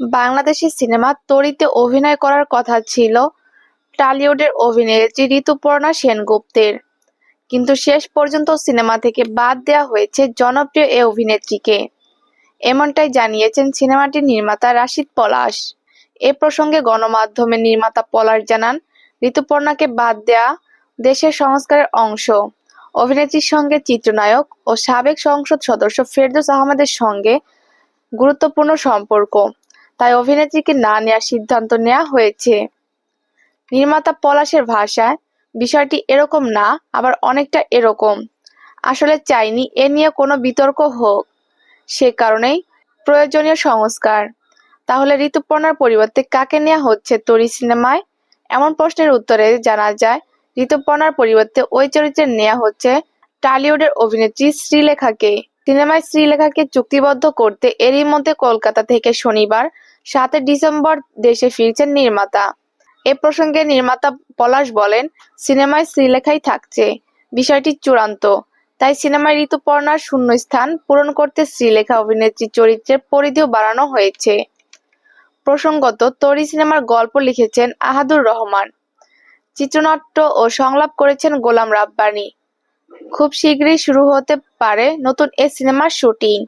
Bangladeshi cinema তরিতে অভিনয় করার কথা ছিল টালিউডের অভিনেত্রী ঋতুপর্ণা সেনগুপ্তের। কিন্তু শেষ পর্যন্ত সিনেমা থেকে বাদ দেওয়া হয়েছে জনপ্রিয় এ অভিনেত্রীকে। এমনটাই জানিয়েছেন সিনেমাটির নির্মাতা রাশিদ পলাশ। এ প্রসঙ্গে গণমাধ্যমে নির্মাতা পলাশ জানান, ঋতুপর্ণাকে বাদ দেয়া দেশের সংস্কারের অংশ। অভিনেত্রীর সঙ্গে চিত্রনায়ক ও সাবেক সংসদ সদস্য ফেরদৌস আহমেদের সঙ্গে গুরুত্বপূর্ণ সম্পর্ক। তাই অভিনেত্রীকে না নেওয়ার সিদ্ধান্ত নেওয়া হয়েছে। নির্মাতা পলাশের ভাষায়, বিষয়টি এরকম না, আবার অনেকটা এরকম। আসলে চাইনি এ নিয়ে কোনো বিতর্ক হোক। সে কারণেই প্রয়োজনীয় সংস্কার। তাহলে ঋতুপর্ণার পরিবর্তে কাকে নেওয়া হচ্ছে তরি সিনেমায়? এমন প্রশ্নের উত্তরে জানা যায়, ঋতুপর্ণার পরিবর্তে ওই চরিত্রে নেওয়া হচ্ছে টালিউডের অভিনেত্রী শ্রীলেখাকে। সিনেমায় শ্রীলেখাকে চুক্তিবদ্ধ করতে এরই মধ্যে কলকাতা থেকে শনিবার, সাতই ডিসেম্বর দেশে ফিরছেন নির্মাতা। এ প্রসঙ্গে নির্মাতা পলাশ বলেন, সিনেমায় শ্রীলেখাই থাকছে। বিষয়টি চূড়ান্ত। তাই সিনেমায় ঋতুপর্ণার শূন্যস্থান পূরণ করতে শ্রীলেখা অভিনেত্রী চরিত্রের পরিধিও বাড়ানো হয়েছে। প্রসঙ্গত, তরি সিনেমার গল্প লিখেছেন আহাদুর রহমান। চিত্রনাট্য ও সংলাপ করেছেন গোলাম রাব্বানী। খুব শীঘ্রই শুরু হতে পারে নতুন এ সিনেমার শুটিং।